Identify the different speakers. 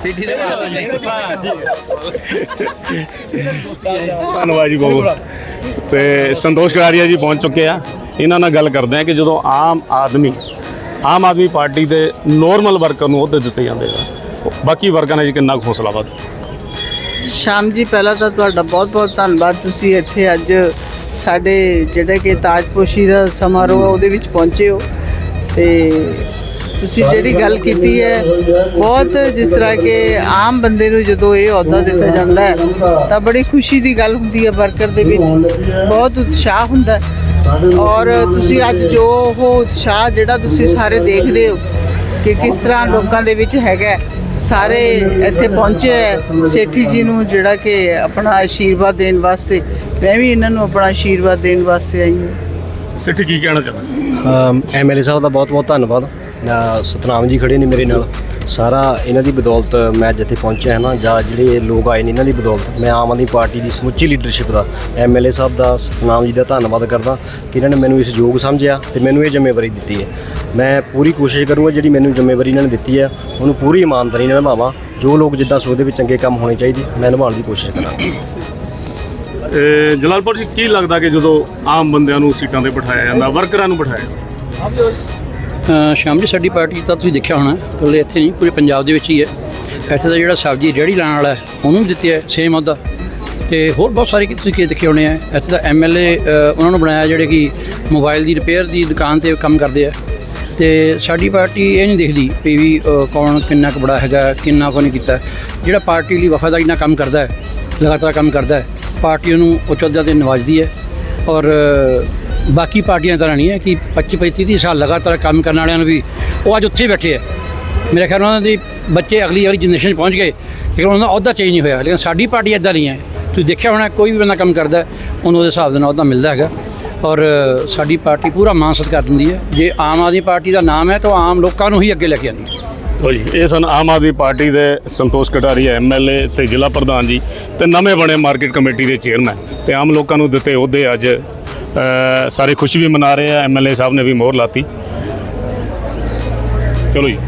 Speaker 1: ਸਿੱਧੀ ਦੇ ਬਾਅਦ ਨਹੀਂ।
Speaker 2: ਧੰਨਵਾਦ ਜੀ ਬਹੁਤ। ਤੇ ਸੰਤੋਸ਼ ਕਰਾਰੀਆ ਜੀ ਪਹੁੰਚ ਚੁੱਕੇ ਆ। ਇਹਨਾਂ ਨਾਲ ਗੱਲ ਕਰਦੇ ਆ ਕਿ ਜਦੋਂ ਆਮ ਆਦਮੀ ਆਮ ਆਦਮੀ ਪਾਰਟੀ ਦੇ ਨੋਰਮਲ ਵਰਕਰ ਨੂੰ ਅਹੁਦੇ ਦਿੱਤੇ ਜਾਂਦੇ ਆ ਬਾਕੀ ਵਰਗਾਂ ਨੇ ਜੀ ਕਿੰਨਾ ਕੁ ਹੌਸਲਾ ਵੱਧ?
Speaker 3: ਸ਼ਾਮ ਜੀ ਪਹਿਲਾਂ ਤਾਂ ਤੁਹਾਡਾ ਬਹੁਤ-ਬਹੁਤ ਧੰਨਵਾਦ। ਤੁਸੀਂ ਇੱਥੇ ਅੱਜ ਸਾਡੇ ਜਿਹੜਾ ਕਿ ਤਾਜਪੋਸ਼ੀ ਦਾ ਸਮਾਰੋਹ ਆ, ਉਹਦੇ ਵਿੱਚ ਪਹੁੰਚੇ ਹੋ। ਤੇ ਤੁਸੀਂ ਜਿਹੜੀ ਗੱਲ ਕੀਤੀ ਹੈ ਬਹੁਤ ਜਿਸ ਤਰ੍ਹਾਂ ਕਿ ਆਮ ਬੰਦੇ ਨੂੰ ਜਦੋਂ ਇਹ ਅਹੁਦਾ ਦਿੱਤਾ ਜਾਂਦਾ ਹੈ ਤਾਂ ਬੜੀ ਖੁਸ਼ੀ ਦੀ ਗੱਲ ਹੁੰਦੀ ਹੈ ਵਰਕਰ ਦੇ ਵਿੱਚ। ਬਹੁਤ ਉਤਸ਼ਾਹ ਹੁੰਦਾ ਹੈ। ਔਰ ਤੁਸੀਂ ਅੱਜ ਜੋ ਉਹ ਉਤਸ਼ਾਹ ਜਿਹੜਾ ਤੁਸੀਂ ਸਾਰੇ ਦੇਖਦੇ ਹੋ ਕਿ ਕਿਸ ਤਰ੍ਹਾਂ ਲੋਕਾਂ ਦੇ ਵਿੱਚ ਹੈਗਾ। ਸਾਰੇ ਇੱਥੇ ਪਹੁੰਚੇ ਹੈ। ਸੇਠੀ ਜੀ ਨੂੰ ਜਿਹੜਾ ਕਿ ਆਪਣਾ ਆਸ਼ੀਰਵਾਦ ਦੇਣ ਵਾਸਤੇ ਮੈਂ ਵੀ ਇਹਨਾਂ ਨੂੰ ਆਪਣਾ ਆਸ਼ੀਰਵਾਦ ਦੇਣ ਵਾਸਤੇ ਆਈ ਹਾਂ।
Speaker 2: ਸਿੱਠੀ ਕੀ ਕਹਿਣਾ ਚਾਹੁੰਦਾ
Speaker 4: ਐਮਐਲਏ ਸਾਹਿਬ ਦਾ ਬਹੁਤ ਬਹੁਤ ਧੰਨਵਾਦ। ਅ, ਸਤਨਾਮ ਜੀ ਖੜੇ ਨੇ ਮੇਰੇ ਨਾਲ ਸਾਰਾ ਇਹਨਾਂ ਦੀ ਬਦੌਲਤ ਮੈਂ ਜਿੱਥੇ ਪਹੁੰਚਿਆ ਹਾਂ ਨਾ ਜਾਂ ਜਿਹੜੇ ਲੋਕ ਆਏ ਨੇ ਇਹਨਾਂ ਦੀ ਬਦੌਲਤ ਮੈਂ ਆਮ ਆਦਮੀ ਪਾਰਟੀ ਦੀ ਸਮੁੱਚੀ ਲੀਡਰਸ਼ਿਪ ਦਾ ਐਮਐਲਏ ਸਾਹਿਬ ਦਾ ਸਤਨਾਮ ਜੀ ਦਾ ਧੰਨਵਾਦ ਕਰਦਾ ਕਿ ਇਹਨਾਂ ਨੇ ਮੈਨੂੰ ਇਸ ਯੋਗ ਸਮਝਿਆ ਤੇ ਮੈਨੂੰ ਇਹ ਜ਼ਿੰਮੇਵਾਰੀ ਦਿੱਤੀ ਹੈ। ਮੈਂ ਪੂਰੀ ਕੋਸ਼ਿਸ਼ ਕਰੂੰਗਾ ਜਿਹੜੀ ਮੈਨੂੰ ਜ਼ਿੰਮੇਵਾਰੀ ਇਹਨਾਂ ਨੇ ਦਿੱਤੀ ਹੈ ਉਹਨੂੰ ਪੂਰੀ ਇਮਾਨਦਾਰੀ ਨਾਲ ਨਿਭਾਵਾਂ ਜੋ ਲੋਕ ਜਿੱਦਾਂ ਸੋਚਦੇ ਵੀ ਚੰਗੇ ਕੰਮ ਹੋਣੇ ਚਾਹੀਦੇ ਮੈਂ ਨਿਭਾਉਣ ਦੀ ਕੋਸ਼ਿਸ਼ ਕਰਾਂਗਾ।
Speaker 2: ਇਹ ਜਲਾਲਪੁਰ ਜੀ ਕੀ ਲੱਗਦਾ ਕਿ ਜਦੋਂ ਆਮ ਬੰਦਿਆਂ ਨੂੰ ਸੀਟਾਂ ਤੇ ਬਿਠਾਇਆ ਜਾਂਦਾ ਵਰਕਰਾਂ ਨੂੰ ਬਿਠਾਇਆ
Speaker 5: ਸ਼ਾਮ ਜੀ ਸਾਡੀ ਪਾਰਟੀ ਤਾਂ ਤੁਸੀਂ ਦੇਖਿਆ ਹੋਣਾ, ਇਕੱਲੇ ਇੱਥੇ ਨਹੀਂ, ਪੂਰੇ ਪੰਜਾਬ ਦੇ ਵਿੱਚ ਹੀ ਹੈ। ਇੱਥੇ ਦਾ ਜਿਹੜਾ ਸਬਜ਼ੀ ਰੇਹੜੀ ਲਾਉਣ ਵਾਲਾ ਹੈ, ਉਹਨੂੰ ਵੀ ਦਿੱਤੀ ਹੈ ਸੇਮ ਅਹੁਦਾ ਤੇ ਹੋਰ ਬਹੁਤ ਸਾਰੇ ਤੁਸੀਂ ਕੀ ਦੇਖੇ ਹੋਣੇ ਆ, ਇੱਥੇ ਦਾ ਐਮਐਲਏ ਉਹਨਾਂ ਨੂੰ ਬਣਾਇਆ ਜਿਹੜੇ ਕਿ ਮੋਬਾਈਲ ਦੀ ਰਿਪੇਅਰ ਦੀ ਦੁਕਾਨ ਤੇ ਕੰਮ ਕਰਦੇ ਆ। ਤੇ ਸਾਡੀ ਪਾਰਟੀ ਇਹ ਨਹੀਂ ਦੇਖਦੀ ਵੀ ਵੀ ਕੌਣ ਕਿੰਨਾ ਕੁ ਬੜਾ ਹੈਗਾ, ਕਿੰਨਾ ਕੁ ਨਹੀਂ ਕੀਤਾ। ਜਿਹੜਾ ਪਾਰਟੀ ਲਈ ਵਫਾਦਾਰੀ ਨਾਲ ਕੰਮ ਕਰਦਾ ਹੈ, ਲਗਾਤਾਰ ਕੰਮ ਕਰਦਾ ਹੈ, ਪਾਰਟੀ ਉਹਨੂੰ ਉੱਚ ਉਚਿਤ ਤੇ ਨਿਵਾਜ਼ਦੀ ਹੈ। ਔਰ ਬਾਕੀ ਪਾਰਟੀਆਂ ਤਰ੍ਹਾਂ ਨਹੀਂ ਹੈ ਕਿ 25 25 30 ਸਾਲ ਲਗਾਤਾਰ ਕੰਮ ਕਰਨ ਵਾਲਿਆਂ ਨੂੰ ਵੀ ਉਹ ਅੱਜ ਉੱਥੇ ਬੈਠੇ ਹੈ ਮੇਰੇ ਖਿਆਲ ਉਹਨਾਂ ਦੇ ਬੱਚੇ ਅਗਲੀ ਅਗਲੀ ਜਨਰੇਸ਼ਨ 'ਚ ਪਹੁੰਚ ਗਏ, ਲੇਕਿਨ ਉਹਨਾਂ ਦਾ ਅਹੁਦਾ ਚੇਂਜ ਨਹੀਂ ਹੋਇਆ। ਲੇਕਿਨ ਸਾਡੀ ਪਾਰਟੀ ਇਦਾਂ ਨਹੀਂ ਹੈ। ਤੁਸੀਂ ਦੇਖਿਆ ਹੋਣਾ, ਕੋਈ ਵੀ ਬੰਦਾ ਕੰਮ ਕਰਦਾ, ਉਹਨੂੰ ਉਹਦੇ ਹਿਸਾਬ ਦੇ ਨਾਲ ਉਹਦਾ ਮਿਲਦਾ ਹੈਗਾ। ਔਰ ਸਾਡੀ ਪਾਰਟੀ ਪੂਰਾ ਮਾਨ ਸਤਿਕਾਰ ਦਿੰਦੀ ਹੈ। ਜੇ ਆਮ ਆਦਮੀ ਪਾਰਟੀ ਦਾ ਨਾਮ ਹੈ, ਤਾਂ ਉਹ ਆਮ ਲੋਕਾਂ ਨੂੰ ਹੀ ਅੱਗੇ ਲੈ ਕੇ ਆਉਂਦੀ ਹੈ।
Speaker 2: ਲਓ ਜੀ, ਇਹ ਸਨ ਆਮ ਆਦਮੀ ਪਾਰਟੀ ਦੇ ਸੰਤੋਸ਼ ਕਟਾਰੀਆ ਐਮਐਲਏ ਤੇ ਜ਼ਿਲ੍ਹਾ ਪ੍ਰਧਾਨ ਜੀ ਤੇ ਨਵੇਂ ਬਣੇ ਮਾਰਕੀਟ ਕਮੇਟੀ ਦੇ ਚੇਅਰਮੈਨ। ਤੇ ਆਮ ਲੋਕਾਂ ਨੂੰ ਦਿੱਤੇ ਅਹੁਦੇ ਅੱਜ ਸਾਰੇ ਖੁਸ਼ੀ ਵੀ ਮਨਾ ਰਹੇ ਆ ਐਮਐਲਏ ਸਾਹਿਬ ਨੇ ਵੀ ਮੋਹਰ ਲਾਤੀ। ਚਲੋ ਜੀ।